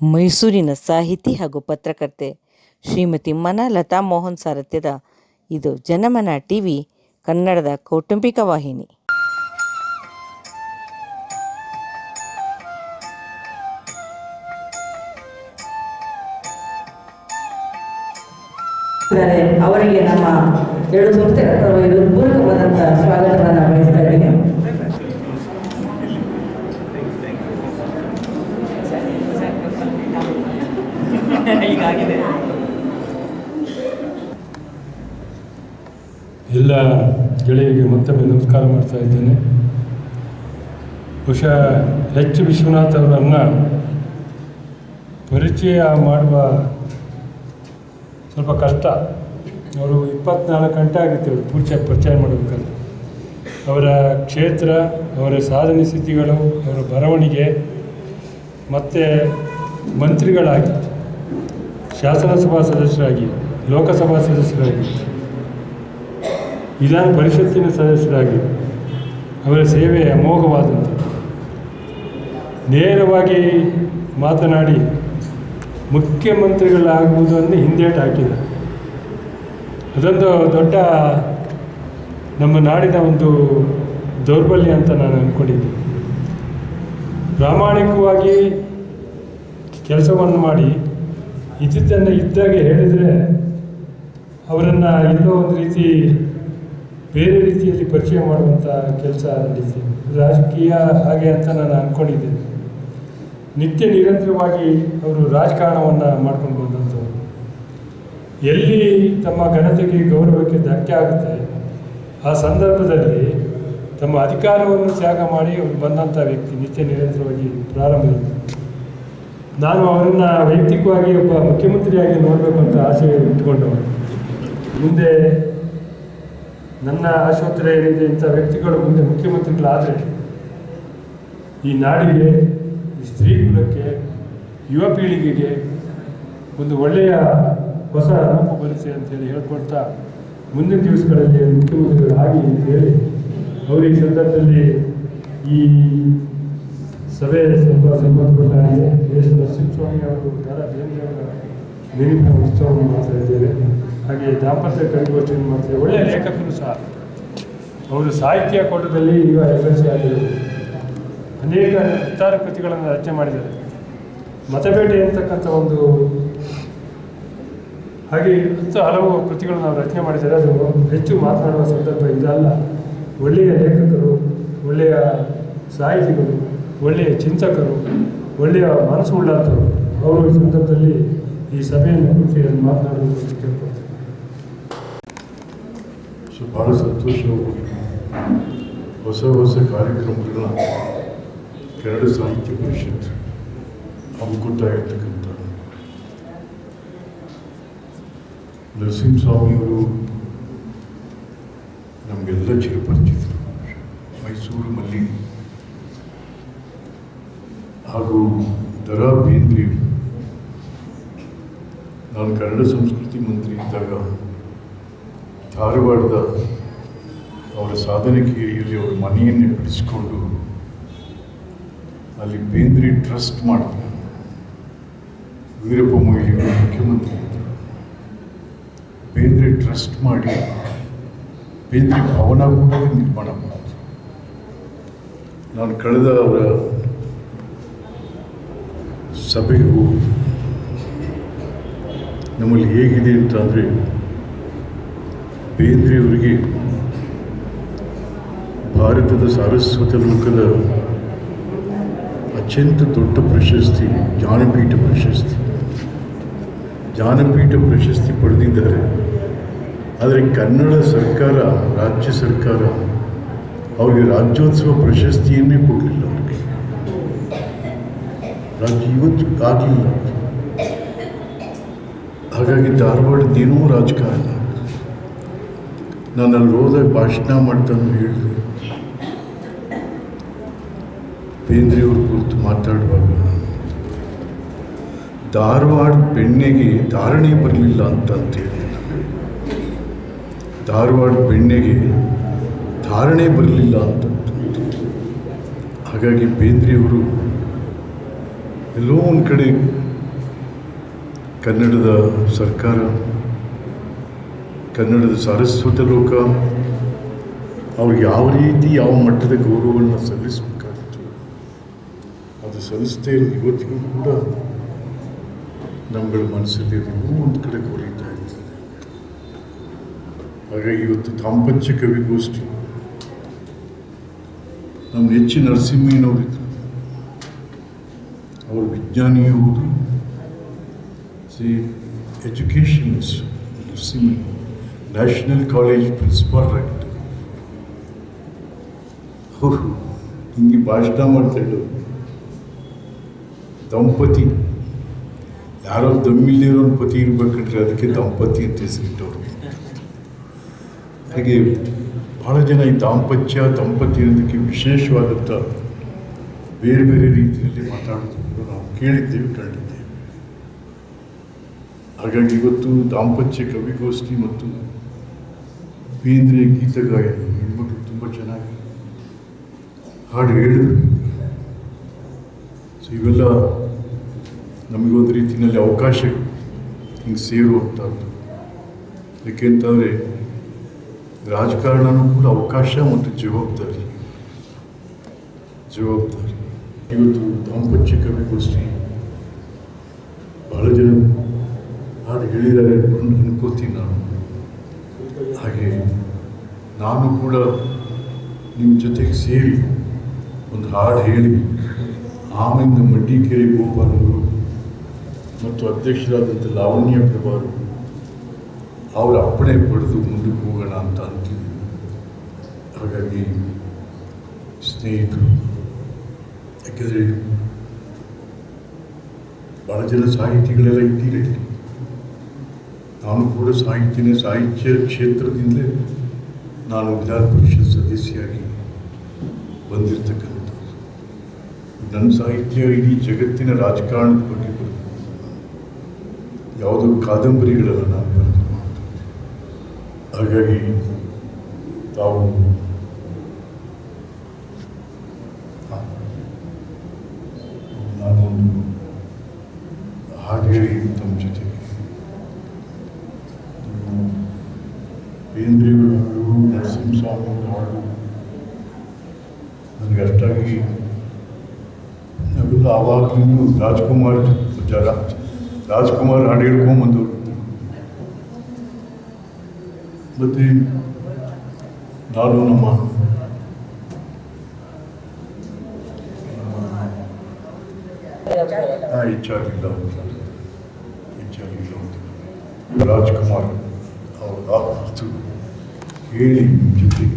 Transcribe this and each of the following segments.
ಮೈಸೂರಿನ ಸಾಹಿತಿ ಹಾಗೂ ಪತ್ರಕರ್ತೆ ಶ್ರೀಮತಿ ಮನ ಲತಾ ಮೋಹನ್ ಸಾರಥ್ಯದ ಇದು ಜನಮನ ಟಿ ವಿ ಕನ್ನಡದ ಕೌಟುಂಬಿಕ ವಾಹಿನಿ. ಅವರಿಗೆ ನಮ್ಮ ಎರಡು ಪರವಾಗಿ ಹೃತ್ಪೂರ್ವಕವಾದಂಥ ಸ್ವಾಗತವನ್ನು ಬಯಸ್ತಾ ಇದ್ದೀನಿ. ಎಲ್ಲ ಗೆಳೆಯರಿಗೆ ಮತ್ತೊಮ್ಮೆ ನಮಸ್ಕಾರ ಮಾಡ್ತಾ ಇದ್ದೇನೆ. ಬಹುಶಃ ಎಚ್. ವಿಶ್ವನಾಥ್ ಅವರನ್ನು ಪರಿಚಯ ಮಾಡುವ ಸ್ವಲ್ಪ ಕಷ್ಟ. ಅವರು ಇಪ್ಪತ್ನಾಲ್ಕು ಗಂಟೆ ಆಗುತ್ತೆ ಅವರು ಪೂಜೆ ಪರಿಚಯ ಮಾಡಬೇಕಾದ್ರೆ ಅವರ ಕ್ಷೇತ್ರ, ಅವರ ಸಾಧನೆ ಸ್ಥಿತಿಗಳು, ಅವರ ಬರವಣಿಗೆ, ಮತ್ತು ಮಂತ್ರಿಗಳಾಗಿ. ಶಾಸನಸಭಾ ಸದಸ್ಯರಾಗಿ, ಲೋಕಸಭಾ ಸದಸ್ಯರಾಗಿ, ವಿಧಾನ ಪರಿಷತ್ತಿನ ಸದಸ್ಯರಾಗಿ, ಅವರ ಸೇವೆ ಅಮೋಘವಾದಂಥದ್ದು ನೇರವಾಗಿ ಮಾತನಾಡಿ ಮುಖ್ಯಮಂತ್ರಿಗಳಾಗುವುದನ್ನು ಹಿಂದೇಟು ಹಾಕಿದ ಅದೊಂದು ದೊಡ್ಡ ನಮ್ಮ ನಾಡಿನ ಒಂದು ದೌರ್ಬಲ್ಯ ಅಂತ ನಾನು ಅಂದ್ಕೊಂಡಿದ್ದೆ. ಪ್ರಾಮಾಣಿಕವಾಗಿ ಕೆಲಸವನ್ನು ಮಾಡಿ ಇದ್ದಿದ್ದನ್ನು ಇದ್ದಾಗೆ ಹೇಳಿದರೆ ಅವರನ್ನು ಎಲ್ಲೋ ಒಂದು ರೀತಿ ಬೇರೆ ರೀತಿಯಲ್ಲಿ ಪರಿಚಯ ಮಾಡುವಂಥ ಕೆಲಸ ನಡೀತೀನಿ ರಾಜಕೀಯ ಹಾಗೆ ಅಂತ ನಾನು ಅಂದ್ಕೊಂಡಿದ್ದೇನೆ ನಿತ್ಯ ನಿರಂತರವಾಗಿ ಅವರು ರಾಜಕಾರಣವನ್ನು ಮಾಡ್ಕೊಂಡು ಬಂದಂಥವ್ರು ಎಲ್ಲಿ ತಮ್ಮ ಘನತೆಗೆ ಗೌರವಕ್ಕೆ ಧಕ್ಕೆ ಆಗುತ್ತೆ, ಆ ಸಂದರ್ಭದಲ್ಲಿ ತಮ್ಮ ಅಧಿಕಾರವನ್ನು ತ್ಯಾಗ ಮಾಡಿ ಅವರು ಬಂದಂಥ ವ್ಯಕ್ತಿ ನಿತ್ಯ ನಿರಂತರವಾಗಿ ಪ್ರಾರಂಭದಲ್ಲಿ ನಾನು ಅವರನ್ನು ವೈಯಕ್ತಿಕವಾಗಿ ಒಬ್ಬ ಮುಖ್ಯಮಂತ್ರಿಯಾಗಿ ನೋಡಬೇಕು ಅಂತ ಆಸೆ ಇಟ್ಕೊಂಡವರು ಮುಂದೆ ನನ್ನ ಆಶೋತ್ತರ ಏನಿದೆ ಇಂಥ ವ್ಯಕ್ತಿಗಳು ಮುಂದೆ ಮುಖ್ಯಮಂತ್ರಿಗಳಾದರೆ ಈ ನಾಡಿಗೆ, ಈ ಸ್ತ್ರೀ ಕುಲಕ್ಕೆ, ಯುವ ಪೀಳಿಗೆಗೆ ಒಂದು ಒಳ್ಳೆಯ ಹೊಸ ರೂಪ ಬರುತ್ತೆ ಅಂತೇಳಿ ಹೇಳ್ಕೊಳ್ತಾ ಮುಂದಿನ ದಿವಸಗಳಲ್ಲಿ ಮುಖ್ಯಮಂತ್ರಿಗಳಾಗಿ ಅಂತ ಹೇಳಿ ಅವರು ಈ ಸಂದರ್ಭದಲ್ಲಿ ಈ ಸಭೆ ಸ್ವಲ್ಪ ಸಂಬಂಧಪಟ್ಟ ಇದೆ ಎಸ್ ನರಸಿಂಹಸ್ವಾಮಿ ಅವರು ದಾರಾ ಅವರ ನೆನಪಿನ ಉತ್ಸವವನ್ನು ಮಾಡ್ತಾ ಇದ್ದೇವೆ. ಹಾಗೆ ದಾಂಪತ್ಯ ಕವಿಗೋಷ್ಠಿಯನ್ನು ಮಾಡ್ತೇವೆ ಒಳ್ಳೆಯ ಲೇಖಕರು ಸಹ. ಅವರು ಸಾಹಿತ್ಯ ಕೋಟದಲ್ಲಿ ಈಗ ಸಿ ಆಗಿರೋದು. ಅನೇಕ ವಿಸ್ತಾರ ಕೃತಿಗಳನ್ನು ರಚನೆ ಮಾಡಿದ್ದಾರೆ. ಮತಬೇಟೆ ಅಂತಕ್ಕಂಥ ಒಂದು ಹಾಗೆ ಹತ್ತು ಹಲವು ಕೃತಿಗಳನ್ನು ನಾವು ರಚನೆ ಮಾಡಿದ್ದಾರೆ. ಅದು ಹೆಚ್ಚು ಮಾತನಾಡುವ ಸಂದರ್ಭ ಇದಲ್ಲ. ಒಳ್ಳೆಯ ಲೇಖಕರು, ಒಳ್ಳೆಯ ಸಾಹಿತಿಗಳು ಒಳ್ಳೆಯ ಚಿಂತಕರು, ಒಳ್ಳೆಯ ಮನಸ್ಸು ಉಳ್ಳಾದರು ಅವರು ಈ ಸಂದರ್ಭದಲ್ಲಿ ಈ ಸಭೆಯನ್ನು ಕುರಿತು ಮಾತನಾಡುವುದು ಕೇಳ್ಕೊಳ್ತೇನೆ. ಸೊ ಭಾಳ ಸಂತೋಷವು ಹೊಸ ಹೊಸ ಕಾರ್ಯಕ್ರಮಗಳನ್ನ ಕನ್ನಡ ಸಾಹಿತ್ಯ ಪರಿಷತ್ ಹಮ್ಮಿಕೊಳ್ತಾ ಇರ್ತಕ್ಕಂಥ ನರಸಿಂಹಸ್ವಾಮಿಯವರು ನಮಗೆಲ್ಲ ಚಿರಪರಿಚಿತರು ಮೈಸೂರು ಮಲ್ಲಿಗೆ. ಹಾಗೂ ದರಾ ಬೇಂದ್ರಿ ನಾನು ಕನ್ನಡ ಸಂಸ್ಕೃತಿ ಮಂತ್ರಿ ಇದ್ದಾಗ ಧಾರವಾಡದ ಅವರ ಸಾಧನೆ ಕೇರಿಯಲ್ಲಿ ಅವರ ಮನೆಯನ್ನೇ ಬಿಡಿಸಿಕೊಂಡು ಅಲ್ಲಿ ಬೇಂದ್ರಿ ಟ್ರಸ್ಟ್ ಮಾಡಿದ್ರು. ವೀರಪ್ಪ ಮೊಯ್ಲಿ ಮುಖ್ಯಮಂತ್ರಿ ಇದ್ದರು. ಬೇಂದ್ರೆ ಟ್ರಸ್ಟ್ ಮಾಡಿ ಬೇಂದ್ರೆ ಭವನ ಕೂಡ ನಿರ್ಮಾಣ ಮಾಡಿದ್ರು. ನಾನು ಕಳೆದ ಅವರ ಹೋಗಿ ನಮ್ಮಲ್ಲಿ ಹೇಗಿದೆ ಅಂತ ಅಂದರೆ ಬೇಂದ್ರೆಯವರಿಗೆ ಭಾರತದ ಸಾರಸ್ವತ ಲೋಕದ ಅತ್ಯಂತ ದೊಡ್ಡ ಪ್ರಶಸ್ತಿ, ಜ್ಞಾನಪೀಠ ಪ್ರಶಸ್ತಿ. ಜ್ಞಾನಪೀಠ ಪ್ರಶಸ್ತಿ ಪಡೆದಿದ್ದಾರೆ. ಆದರೆ ಕನ್ನಡ ಸರ್ಕಾರ, ರಾಜ್ಯ ಸರ್ಕಾರ ಅವರಿಗೆ ರಾಜ್ಯೋತ್ಸವ ಪ್ರಶಸ್ತಿಯನ್ನೇ ಕೊಡಲಿಲ್ಲ. ಇವತ್ತು ಆಗಲಿಲ್ಲ ಹಾಗಾಗಿ ಧಾರವಾಡದ್ದೇನೂ ರಾಜಕಾರಣ. ನಾನು ಅಲ್ಲಿ ಹೋದಾಗ ಭಾಷಣ ಮಾಡ್ತಾನೆ ಹೇಳಿದೆ ಬೇಂದ್ರೆಯವ್ರ ಕುರಿತು ಮಾತಾಡುವಾಗ ಧಾರವಾಡ ಬೆಣ್ಣೆಗೆ ಧಾರಣೆ ಬರಲಿಲ್ಲ ಅಂತ ಅಂತ ಹೇಳಿದೆ ಧಾರವಾಡ ಬೆಣ್ಣೆಗೆ ಧಾರಣೆ ಬರಲಿಲ್ಲ ಅಂತ ಹಾಗಾಗಿ ಬೇಂದ್ರೆಯವರು ಎಲ್ಲೋ ಒಂದು ಕಡೆ ಕನ್ನಡದ ಸರ್ಕಾರ, ಕನ್ನಡದ ಸಾರಸ್ವತ ಲೋಕ, ಅವ್ರಿಗೆ ಯಾವ ರೀತಿ ಯಾವ ಮಟ್ಟದ ಗೌರವವನ್ನು ಸಲ್ಲಿಸಬೇಕಾಗಿತ್ತು, ಅದು ಇರೋ ಇವತ್ತಿಗೂ ಕೂಡ ನಮ್ಮಗಳ ಮನಸ್ಸಲ್ಲಿ ಎಲ್ಲೋ ಒಂದು ಕಡೆ ಕೊರೀತಾ ಇರ್ತದೆ. ಹಾಗಾಗಿ ಇವತ್ತು ದಾಂಪತ್ಯ ಕವಿಗೋಷ್ಠಿ, ನಮ್ಮ ಹೆಚ್ಚು ನರಸಿಂಹಯ್ಯನವರಿದ್ದರು ಅವರು ವಿಜ್ಞಾನಿಯೂ ಹೌದು C educationist Narasimha national college principal right ಅವರು ಹಿಂಗೆ ಭಾಷಣ ಮಾಡ್ತಾ ಇದ್ರು ದಂಪತಿ ಯಾರೋ ದಮ್ಮಿಲ್ದಿರೋ ಪತಿ ಇರ್ಬೇಕಂದ್ರೆ ಅದಕ್ಕೆ ದಂಪತಿ ಅಂತ ಹೆಸರಿಟ್ಟವ್ರು ಹಾಗೆ ಭಾಳ ಜನ ಈ ದಾಂಪತ್ಯ ದಂಪತಿ ಅನ್ನೋದಕ್ಕೆ ವಿಶೇಷವಾದಂಥ ಬೇರೆ ಬೇರೆ ರೀತಿಯಲ್ಲಿ ಮಾತಾಡೋದು ಕೇಳಿದ್ದೇವೆ ಕಂಡಿದ್ದೇವೆ ಹಾಗಾಗಿ ಇವತ್ತು ದಾಂಪತ್ಯ ಕವಿಗೋಷ್ಠಿ ಮತ್ತು ಬೇಂದ್ರಿಯ ಗೀತಗಾಯನ ಹೆಣ್ಮಕ್ಳು ತುಂಬ ಚೆನ್ನಾಗಿ ಹಾಡು ಹೇಳಿದ್ರು. ಸೊ ಇವೆಲ್ಲ ನಮಗೊಂದು ರೀತಿಯಲ್ಲಿ ಅವಕಾಶ ಹಿಂಗೆ ಸೇರುವಂಥದ್ದು ಯಾಕೆಂತಂದರೆ ರಾಜಕಾರಣನೂ ಕೂಡ ಅವಕಾಶ ಮತ್ತು ಜವಾಬ್ದಾರಿ. ಜವಾಬ್ದಾರಿ. ಇವತ್ತು ದಾಂಪತ್ಯ ಕವಿಗೋಷ್ಠಿ ಬಹಳ ಜನ ಹಾಡು ಹೇಳಿದ್ದಾರೆ ಅನ್ಕೋತೀನಿ ನಾನು. ಹಾಗೆ ನಾನು ಕೂಡ ನಿಮ್ಮ ಜೊತೆಗೆ ಸೇರಿ ಒಂದು ಹಾಡು ಹೇಳಿ ಆಮೇಲೆ ಮಡ್ಡಿಕೆರೆ ಗೋಪಾಲ್ ಅವರು ಮತ್ತು ಅಧ್ಯಕ್ಷರಾದಂಥ ಲಾವಣ್ಯ ಪ್ರಭಾರು ಅವರ ಅಪ್ಪಣೆ ಪಡೆದು ಮುಂದಕ್ಕೆ ಹೋಗೋಣ ಅಂತ ಅಂತಿದ್ದೀನಿ. ಹಾಗಾಗಿ ಸ್ನೇಹಿತರು ಯಾಕೆಂದರೆ ಭಾಳ ಜನ ಸಾಹಿತಿಗಳೆಲ್ಲ ಇದ್ದೀರಿ. ನಾನು ಕೂಡ ಸಾಹಿತ್ಯನ ಸಾಹಿತ್ಯ ಕ್ಷೇತ್ರದಿಂದಲೇ ನಾನು ವಿಧಾನ ಪರಿಷತ್ ಸದಸ್ಯಾಗಿ ಬಂದಿರತಕ್ಕಂಥದ್ದು. ನನ್ನ ಸಾಹಿತ್ಯ ಇಡೀ ಜಗತ್ತಿನ ರಾಜಕಾರಣದ ಬಗ್ಗೆ ಬರುತ್ತೆ ಯಾವುದೋ ಕಾದಂಬರಿಗಳೆಲ್ಲ ನಾನು ಹಾಗಾಗಿ ತಾವು ಹ. ನಾನೊಂದು ಹಾಡು ಹೇಳಿ ತಮ್ಮ ಜೊತೆಗೆ ಬೇಂದ್ರೆಯವರ ಹಾಡು ನರಸಿಂಹಸ್ವಾಮಿ ಅವರ ಹಾಡು ನನಗೆ ಅಷ್ಟಾಗಿ ನಾವೆಲ್ಲ ಆವಾಗಲೂ ರಾಜ್ಕುಮಾರ್ ಜ- ರಾಜ್ ರಾಜ್ಕುಮಾರ್ ಹಾಡು ಹೇಳ್ಕೊಂಬಂದವರು ಮತ್ತು ನಾನು ನಮ್ಮ ಹಾಂ ಹೆಚ್ಚಾಗಿಲ್ಲ ಹೆಚ್ಚಾಗಿಲ್ಲ ರಾಜ್ಕುಮಾರ್ ಅವರು ಆವತ್ತು ಹೇಳಿ ನಿಮ್ ಜೊತೆಗೆ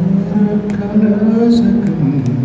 Colors are coming.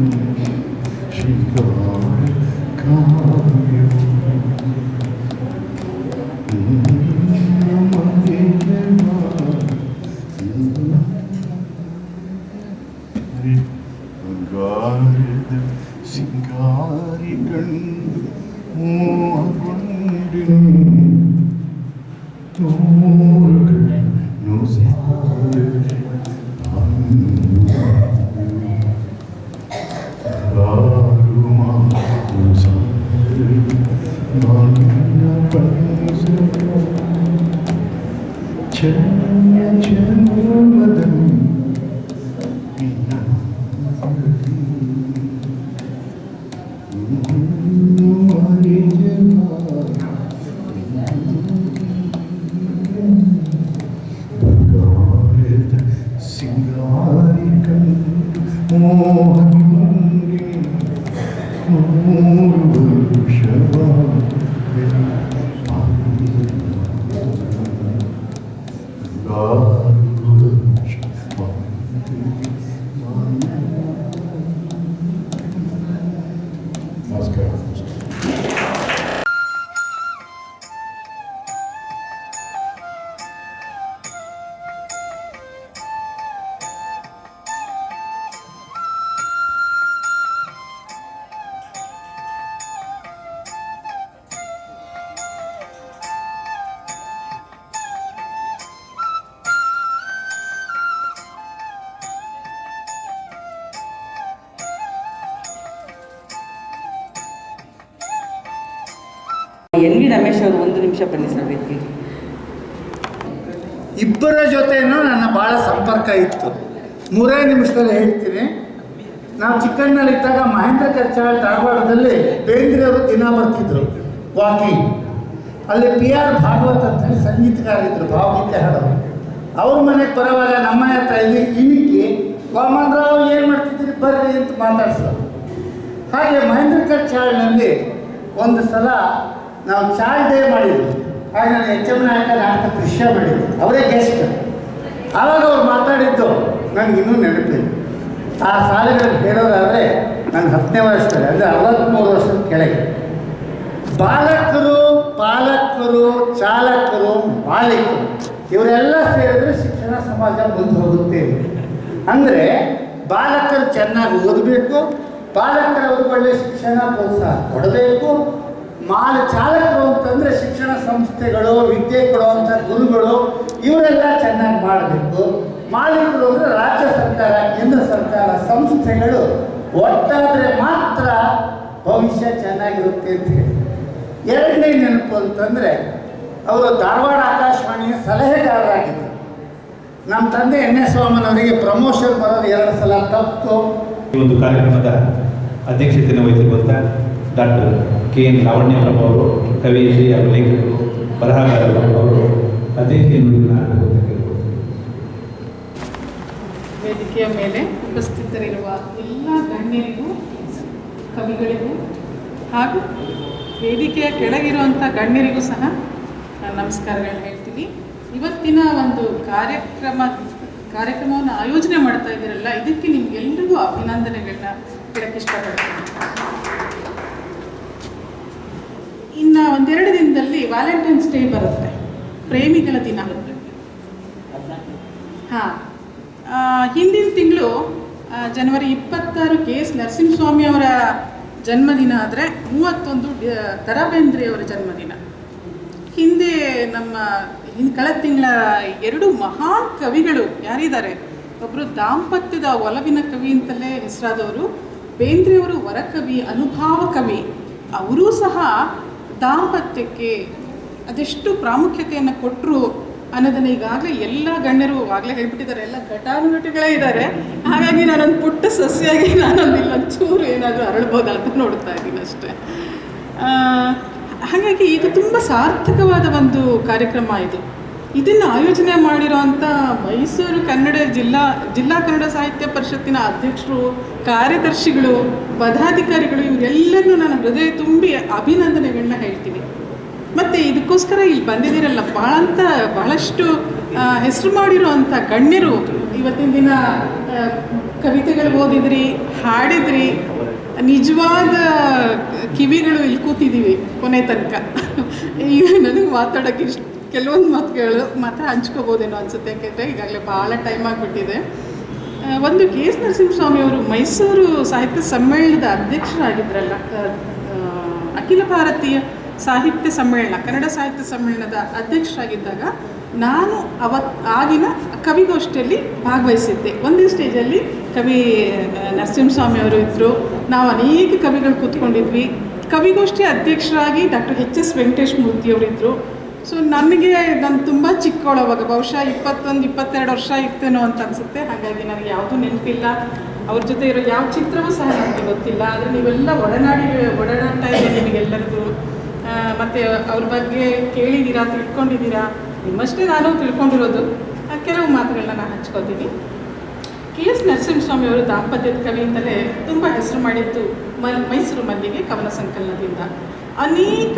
N V Ramesh ಅವರು ಒಂದು ನಿಮಿಷ ಬನ್ನಿ ಸರ್ ಇಬ್ಬರ ಜೊತೆನೂ ನನ್ನ ಭಾಳ ಸಂಪರ್ಕ ಇತ್ತು. ಮೂರೇ ನಿಮಿಷದಲ್ಲಿ ಹೇಳ್ತೀನಿ. ನಾವು ಚಿಕ್ಕಣ್ಣಲ್ಲಿದ್ದಾಗ ಮಹೇಂದ್ರ ಕರ್ಚಾಳ್ ಧಾರವಾಡದಲ್ಲಿ ಬೇಂದ್ರೆಯವರು ದಿನ ಬರ್ತಿದ್ರು ವಾಕಿಂಗ್ ಅಲ್ಲಿ ಪಿ ಆರ್ ಭಾಗವತ್ ಅಂತೇಳಿ ಸಂಗೀತಗಾರಿದ್ರು ಭಾವಗೀತೆ ಹಾಡೋರು. ಅವ್ರ ಮನೆಗೆ ಬರೋವಾಗ ನಮ್ಮ ಮನೆ ಹತ್ರ ಇಲ್ಲಿ ಇಣಿಕಿ ರಾವ್ ಏನು ಮಾಡ್ತಿದ್ದೀರಿ, ಬರ್ರಿ ಅಂತ ಮಾತಾಡ್ಸೋರು. ಹಾಗೆ ಮಹೇಂದ್ರ ಕರ್ಚಾಳ್ನಲ್ಲಿ ಒಂದು ಸಲ ನಾವು ಚಾಲ್ ಡೇ ಮಾಡಿದ್ವಿ. ಹಾಗೆ ನಾನು ಎಚ್ ಎಂ ನಾಯಕ, ನಾಟಕ ದೃಶ್ಯ ಮಾಡಿದ್ದೆ ಅವರೇ ಗೆಸ್ಟ್ ಆವಾಗ ಅವ್ರು ಮಾತಾಡಿದ್ದು ನನಗೆ ಇನ್ನೂ ನೆನಪಿದೆ ಆ ಸಾಲುಗಳನ್ನು ಹೇಳೋದಾದರೆ ನಾನು ಹತ್ತನೇ ವರ್ಷದಲ್ಲಿ, ಅಂದರೆ ಅರವತ್ತ್ಮೂರು ವರ್ಷದ ಕೆಳಗೆ. ಬಾಲಕರು, ಪಾಲಕರು, ಚಾಲಕರು, ಮಾಲೀಕರು, ಇವರೆಲ್ಲ ಸೇರಿದ್ರೆ ಶಿಕ್ಷಣ ಸಮಾಜ ಮುಂದೆ ಹೋಗುತ್ತೆ. ಅಂದರೆ ಬಾಲಕರು ಚೆನ್ನಾಗಿ ಓದಬೇಕು ಬಾಲಕರವ್ರಿಗೆ ಒಳ್ಳೆ ಶಿಕ್ಷಣ ಪ್ರೋತ್ಸಾಹ ಕೊಡಬೇಕು ಮಾಲ ಚಾಲಕರು ಅಂತಂದ್ರೆ ಶಿಕ್ಷಣ ಸಂಸ್ಥೆಗಳು, ವಿದ್ಯೆ ಕೊಡುವಂಥ ಗುರುಗಳು, ಇವರೆಲ್ಲ ಚೆನ್ನಾಗಿ ಮಾಡಬೇಕು. ಮಾಲೀಕರು ಅಂದರೆ ರಾಜ್ಯ ಸರ್ಕಾರ, ಕೇಂದ್ರ ಸರ್ಕಾರ, ಸಂಸ್ಥೆಗಳು. ಒಟ್ಟಾದರೆ ಮಾತ್ರ ಭವಿಷ್ಯ ಚೆನ್ನಾಗಿರುತ್ತೆ ಅಂತ ಹೇಳಿ ಎರಡನೇ ನೆನಪು ಅಂತಂದರೆ, ಅವರು ಧಾರವಾಡ ಆಕಾಶವಾಣಿಯ ಸಲಹೆಗಾರರಾಗಿದ್ದರು. ನಮ್ಮ ತಂದೆ ಎನ್ ಎಸ್ ವಾಮನವರಿಗೆ ಪ್ರಮೋಷನ್ ಬರೋದು ಎರಡು ಸಲ ತಪ್ಪು. ಈ ಒಂದು ಕಾರ್ಯಕ್ರಮದ ಅಧ್ಯಕ್ಷತೆಯನ್ನು ವಹಿಸಿರುವಂಥ doctor K N Lavanya Prabhu ಅವರು ಕವಿಯತ್ರಿ ಅವರ ಲೇಖಕರು, ಬರಹಗಾರರು ಅವರು ಅತಿಥಿ. ವೇದಿಕೆಯ ಮೇಲೆ ಉಪಸ್ಥಿತರಿರುವ ಎಲ್ಲ ಗಣ್ಯರಿಗೂ, ಕವಿಗಳಿಗೂ ಹಾಗೂ ವೇದಿಕೆಯ ಕೆಳಗಿರುವಂಥ ಗಣ್ಯರಿಗೂ ಸಹ ನಾನು ನಮಸ್ಕಾರಗಳನ್ನ ಹೇಳ್ತೀನಿ ಇವತ್ತಿನ ಒಂದು ಕಾರ್ಯಕ್ರಮ, ಕಾರ್ಯಕ್ರಮವನ್ನು ಆಯೋಜನೆ ಮಾಡ್ತಾ ಇದ್ದೀರಲ್ಲ, ಇದಕ್ಕೆ ನಿಮ್ಗೆಲ್ರಿಗೂ ಅಭಿನಂದನೆಗಳನ್ನ ಹೇಳಕ್ಕೆ ಇಷ್ಟಪಡ್ತೀನಿ ಇನ್ನು ಒಂದೆರಡು ದಿನದಲ್ಲಿ ವ್ಯಾಲೆಂಟೈನ್ಸ್ ಡೇ ಬರುತ್ತೆ. ಪ್ರೇಮಿಗಳ ದಿನ. ಹಾಂ. ಹಿಂದಿನ ತಿಂಗಳು ಜನವರಿ ಇಪ್ಪತ್ತಾರು ಕೆ ಎಸ್ ನರಸಿಂಹಸ್ವಾಮಿ ಅವರ ಜನ್ಮದಿನ ಆದರೆ ಮೂವತ್ತೊಂದು ಡ- ದ ಬೇಂದ್ರೆಯವರ ಜನ್ಮದಿನ. ಹಿಂದೆ ನಮ್ಮ, ಹಿಂದ್ ಕಳೆದ ತಿಂಗಳ ಎರಡು ಮಹಾನ್ ಕವಿಗಳು ಯಾರಿದ್ದಾರೆ? ಒಬ್ಬರು ದಾಂಪತ್ಯದ ಒಲವಿನ ಕವಿ ಅಂತಲೇ ಹೆಸರಾದವರು ಬೇಂದ್ರೆಯವರು ವರಕವಿ, ಅನುಭಾವ ಕವಿ. ಅವರೂ ಸಹ ದಾಂಪತ್ಯಕ್ಕೆ ಅದೆಷ್ಟು ಪ್ರಾಮುಖ್ಯತೆಯನ್ನು ಕೊಟ್ಟರು ಅನ್ನೋದನ್ನು ಈಗಾಗಲೇ ಎಲ್ಲ ಗಣ್ಯರು ಆಗಲೇ ಹೇಳ್ಬಿಟ್ಟಿದ್ದಾರೆ. ಎಲ್ಲ ಘಟಾನುಘಟಿಗಳೇ ಇದ್ದಾರೆ. ಹಾಗಾಗಿ ನಾನೊಂದು ಪುಟ್ಟ ಸಸ್ಯಾಗಿ ನಾನೊಂದು ಇಲ್ಲೊಂದು ಚೂರು ಏನಾದರೂ ಅರಳ್ಬೋದಾ ಅಂತ ನೋಡ್ತಾ ಇದ್ದೀನಿ ಅಷ್ಟೇ. ಹಾಗಾಗಿ ಇದು ತುಂಬ ಸಾರ್ಥಕವಾದ ಒಂದು ಕಾರ್ಯಕ್ರಮ ಇದು. ಇದನ್ನು ಆಯೋಜನೆ ಮಾಡಿರೋಂಥ ಮೈಸೂರು ಕನ್ನಡ ಜಿಲ್ಲಾ ಜಿಲ್ಲಾ ಕನ್ನಡ ಸಾಹಿತ್ಯ ಪರಿಷತ್ತಿನ ಅಧ್ಯಕ್ಷರು, ಕಾರ್ಯದರ್ಶಿಗಳು, ಪದಾಧಿಕಾರಿಗಳು ಇವರೆಲ್ಲರನ್ನೂ ನಾನು ಹೃದಯ ತುಂಬಿ ಅಭಿನಂದನೆಗಳನ್ನ ಹೇಳ್ತೀನಿ. ಮತ್ತು ಇದಕ್ಕೋಸ್ಕರ ಇಲ್ಲಿ ಬಂದಿದ್ದೀರಲ್ಲ ಭಾಳ ಅಂತ ಬಹಳಷ್ಟು ಹೆಸರು ಮಾಡಿರೋ ಅಂಥ ಗಣ್ಯರು ಇವತ್ತಿನ ದಿನ ಕವಿತೆಗಳು ಓದಿದ್ರಿ, ಹಾಡಿದ್ರಿ, ನಿಜವಾದ ಕಿವಿಗಳು ಇಲ್ಲಿ ಕೂತಿದ್ದೀವಿ ಕೊನೆ ತನಕ. ಈಗ ನನಗೆ ಮಾತಾಡೋಕ್ಕೆ ಇಷ್ಟ ಕೆಲವೊಂದು ಮಾತುಗಳು ಮಾತ್ರ ಹಂಚ್ಕೋಬೋದೇನೋ ಅನ್ಸುತ್ತೆ ಯಾಕೆಂದರೆ ಈಗಾಗಲೇ ಭಾಳ ಟೈಮ್ ಆಗಿಬಿಟ್ಟಿದೆ. ಒಂದು ಕೆ ಎಸ್ ನರಸಿಂಹಸ್ವಾಮಿ ಅವರು ಮೈಸೂರು ಸಾಹಿತ್ಯ ಸಮ್ಮೇಳನದ ಅಧ್ಯಕ್ಷರಾಗಿದ್ರಲ್ಲ ಅಖಿಲ ಭಾರತೀಯ ಸಾಹಿತ್ಯ ಸಮ್ಮೇಳನ, ಕನ್ನಡ ಸಾಹಿತ್ಯ ಸಮ್ಮೇಳನದ ಅಧ್ಯಕ್ಷರಾಗಿದ್ದಾಗ ನಾನು ಅವತ್ ಆಗಿನ ಕವಿಗೋಷ್ಠಿಯಲ್ಲಿ ಭಾಗವಹಿಸಿದ್ದೆ. ಒಂದೇ ಸ್ಟೇಜಲ್ಲಿ ಕವಿ ನರಸಿಂಹಸ್ವಾಮಿ ಅವರು ಇದ್ದರು ನಾವು ಅನೇಕ ಕವಿಗಳು ಕೂತ್ಕೊಂಡಿದ್ವಿ. ಕವಿಗೋಷ್ಠಿ ಅಧ್ಯಕ್ಷರಾಗಿ doctor H S Venkatesh Murthy ಅವರಿದ್ದರು so ನನಗೆ ನಾನು ತುಂಬ ಚಿಕ್ಕವಳವಾಗ, ಬಹುಶಃ ಇಪ್ಪತ್ತೊಂದು, ಇಪ್ಪತ್ತೆರಡು ವರ್ಷ ಇರ್ತೇನೋ ಅಂತ ಅನಿಸುತ್ತೆ. ಹಾಗಾಗಿ ನನಗೆ ಯಾವುದೂ ನೆನಪಿಲ್ಲ. ಅವ್ರ ಜೊತೆ ಇರೋ ಯಾವ ಚಿತ್ರವೂ ಸಹ ನನಗೆ ಗೊತ್ತಿಲ್ಲ. ಆದರೆ ನೀವೆಲ್ಲ ಒಡನಾಡಿ, ಒಡನಾಡ್ತಾ ಇದೆ ನಿಮಗೆಲ್ಲರಿಗೂ? ಮತ್ತು ಅವ್ರ ಬಗ್ಗೆ ಕೇಳಿದ್ದೀರಾ ತಿಳ್ಕೊಂಡಿದ್ದೀರಾ ನಿಮ್ಮಷ್ಟೇ ನಾನು ತಿಳ್ಕೊಂಡಿರೋದು. ಕೆಲವು ಮಾತುಗಳನ್ನ ನಾನು ಹಂಚ್ಕೋತೀನಿ. ಕೆ ಎಸ್ ನರಸಿಂಹಸ್ವಾಮಿ ಅವರು ದಾಂಪತ್ಯದ ಕವಿ ಅಂತಲೇ ತುಂಬ ಹೆಸರು ಮಾಡಿದ್ದು ಮೈಸೂರು ಮಲ್ಲಿಗೆ ಕವನ ಸಂಕಲನದಿಂದ. ಅನೇಕ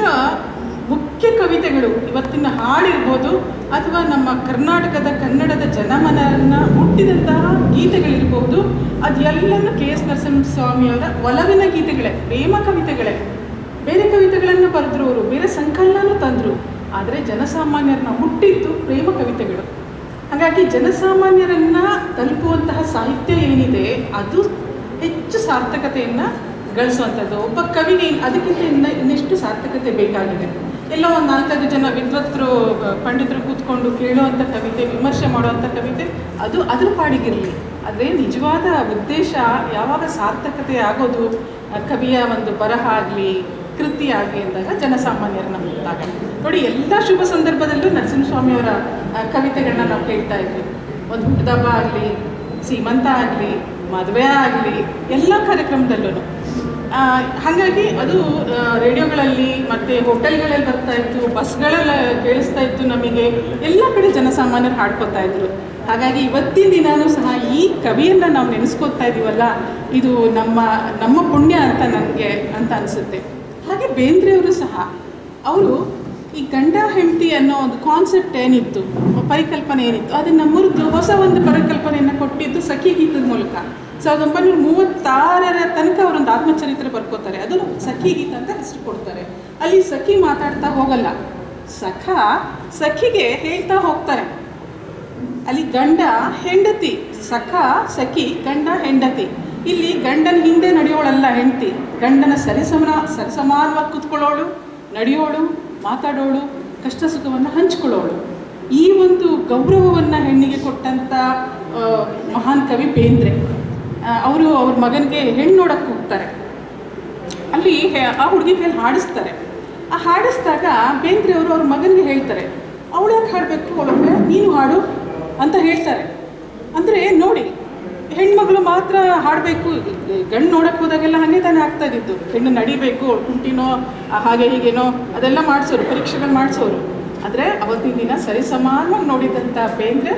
ಮುಖ್ಯ ಕವಿತೆಗಳು ಇವತ್ತಿನ ಹಾಡಿರ್ಬೋದು ಅಥವಾ ನಮ್ಮ ಕರ್ನಾಟಕದ ಕನ್ನಡದ ಜನಮನವನ್ನು ಹುಟ್ಟಿದಂತಹ ಗೀತೆಗಳಿರ್ಬೋದು. ಅದೆಲ್ಲನೂ ಕೆ ಎಸ್ ನರಸಿಂಹಸ್ವಾಮಿಯವರ ಒಲವಿನ ಗೀತೆಗಳೇ, ಪ್ರೇಮ ಕವಿತೆಗಳೇ. ಬೇರೆ ಕವಿತೆಗಳನ್ನು ಬರೆದ್ರು ಅವರು ಬೇರೆ ಸಂಕಲನೂ ತಂದರು. ಆದರೆ ಜನಸಾಮಾನ್ಯರನ್ನ ಹುಟ್ಟಿದ್ದು ಪ್ರೇಮ ಕವಿತೆಗಳು. ಹಾಗಾಗಿ ಜನಸಾಮಾನ್ಯರನ್ನ ತಲುಪುವಂತಹ ಸಾಹಿತ್ಯ ಏನಿದೆ, ಅದು ಹೆಚ್ಚು ಸಾರ್ಥಕತೆಯನ್ನು ಗಳಿಸುವಂಥದ್ದು ಒಬ್ಬ ಕವಿಗೆ ಅದಕ್ಕಿಂತ ಇನ್ನ ಇನ್ನೆಷ್ಟು ಸಾರ್ಥಕತೆ ಬೇಕಾಗಿದೆ. ಎಲ್ಲ ಒಂದು ನಾಲ್ಕೈದು ಜನ ವಿದ್ವತ್ರು ಪಂಡಿತರು ಕೂತ್ಕೊಂಡು ಕೇಳುವಂಥ ಕವಿತೆ, ವಿಮರ್ಶೆ ಮಾಡುವಂಥ ಕವಿತೆ, ಅದು ಅದ್ರ ಪಾಡಿಗಿರಲಿ. ಆದರೆ ನಿಜವಾದ ಉದ್ದೇಶ ಯಾವಾಗ ಸಾರ್ಥಕತೆ ಆಗೋದು ಕವಿಯ ಒಂದು ಬರಹ ಆಗಲಿ, ಕೃತಿ ಆಗಲಿ ಅಂದಾಗ ಜನಸಾಮಾನ್ಯರನ್ನ ಮುಟ್ಟಾಗ ನೋಡಿ, ಎಲ್ಲ ಶುಭ ಸಂದರ್ಭದಲ್ಲೂ ನರಸಿಂಹಸ್ವಾಮಿಯವರ ಕವಿತೆಗಳನ್ನ ನಾವು ಕೇಳ್ತಾ ಇದ್ವಿ. ಒಂದು ಹುಟ್ಟದಬ್ಬ ಆಗಲಿ ಸೀಮಂತ ಆಗಲಿ, ಮದುವೆ ಆಗಲಿ, ಎಲ್ಲ ಕಾರ್ಯಕ್ರಮದಲ್ಲೂ ಹಾಗಾಗಿ ಅದು ರೇಡಿಯೋಗಳಲ್ಲಿ ಮತ್ತು ಹೋಟೆಲ್ಗಳಲ್ಲಿ ಬರ್ತಾ ಇತ್ತು, ಬಸ್ಗಳೆಲ್ಲ ಕೇಳಿಸ್ತಾ ಇತ್ತು ನಮಗೆ. ಎಲ್ಲ ಕಡೆ ಜನಸಾಮಾನ್ಯರು ಹಾಡ್ಕೊತಾ ಇದ್ರು. ಹಾಗಾಗಿ ಇವತ್ತಿನ ದಿನಾನೂ ಸಹ ಈ ಕವಿಯನ್ನು ನಾವು ನೆನೆಸ್ಕೋತಾ ಇದ್ದೀವಲ್ಲ ಇದು ನಮ್ಮ ನಮ್ಮ ಪುಣ್ಯ ಅಂತ ನನಗೆ, ಅಂತ ಅನಿಸುತ್ತೆ. ಹಾಗೆ ಬೇಂದ್ರೆಯವರು ಸಹ, ಅವರು ಈ ಗಂಡ ಹೆಂಡತಿ ಅನ್ನೋ ಒಂದು ಕಾನ್ಸೆಪ್ಟ್ ಏನಿತ್ತು, ಪರಿಕಲ್ಪನೆ ಏನಿತ್ತು, ಅದನ್ನು ಮುರಿದು ಹೊಸ ಒಂದು ಪರಿಕಲ್ಪನೆಯನ್ನು ಕೊಟ್ಟಿದ್ದು ಸಖಿ ಗೀತದ ಮೂಲಕ. ಸಾವಿರದ ಒಂಬೈನೂರ ಮೂವತ್ತಾರರ ತನಕ ಅವರೊಂದು ಆತ್ಮಚರಿತ್ರೆ ಬರ್ಕೋತಾರೆ ಅದನ್ನು ಸಖಿ ಗೀತ ಅಂತ ಹೆಸರು ಕೊಡ್ತಾರೆ. ಅಲ್ಲಿ ಸಖಿ ಮಾತಾಡ್ತಾ ಹೋಗಲ್ಲ. ಸಖ ಸಖಿಗೆ ಹೇಳ್ತಾ ಹೋಗ್ತಾರೆ. ಅಲ್ಲಿ ಗಂಡ ಹೆಂಡತಿ, ಸಖ ಸಖಿ, ಗಂಡ ಹೆಂಡತಿ. ಇಲ್ಲಿ ಗಂಡನ ಹಿಂದೆ ನಡೆಯೋಳಲ್ಲ ಹೆಂಡತಿ. ಗಂಡನ ಸರಿಸಮನ ಸರಿಸಮಾನವಾಗಿ ಕೂತ್ಕೊಳ್ಳೋಳು, ನಡೆಯೋಳು, ಮಾತಾಡೋಳು, ಕಷ್ಟ ಸುಖವನ್ನು ಹಂಚ್ಕೊಳ್ಳೋಳು. ಈ ಒಂದು ಗೌರವವನ್ನು ಹೆಣ್ಣಿಗೆ ಕೊಟ್ಟಂಥ ಮಹಾನ್ ಕವಿ ಬೇಂದ್ರೆ ಅವರು ಅವ್ರ ಮಗನಿಗೆ ಹೆಣ್ಣು ನೋಡಕ್ಕೆ ಹೋಗ್ತಾರೆ. ಅಲ್ಲಿ ಆ ಹುಡುಗಿ ಕೈಯಲ್ಲಿ ಹಾಡಿಸ್ತಾರೆ. ಆ ಹಾಡಿಸಿದಾಗ ಬೇಂದ್ರೆ ಅವರು ಅವ್ರ ಮಗನಿಗೆ ಹೇಳ್ತಾರೆ, ಅವಳು ಹಾಡಬೇಕು? ಅವಳೊಬ್ಬಳೆ ನೀನು ಹಾಡು ಅಂತ ಹೇಳ್ತಾರೆ. ಅಂದರೆ ನೋಡಿ, ಹೆಣ್ಮಗಳು ಮಾತ್ರ ಹಾಡಬೇಕು, ಗಂಡು ನೋಡಕ್ಕೆ ಹೋದಾಗೆಲ್ಲ ಹಾಗೆ ತಾನೇ ಆಗ್ತಾ ಇದ್ದಿದ್ದು. ಹೆಣ್ಣು ನಡಿಬೇಕು, ಕುಂಟಿನೋ ಹಾಗೆ ಹೀಗೇನೋ, ಅದೆಲ್ಲ ಮಾಡಿಸೋರು, ಪರೀಕ್ಷೆಗಳು ಮಾಡಿಸೋರು. ಆದರೆ ಅವತ್ತಿನ ದಿನ ಸರಿಸಮಾನವಾಗಿ ನೋಡಿದಂಥ ಬೇಂದ್ರೆ,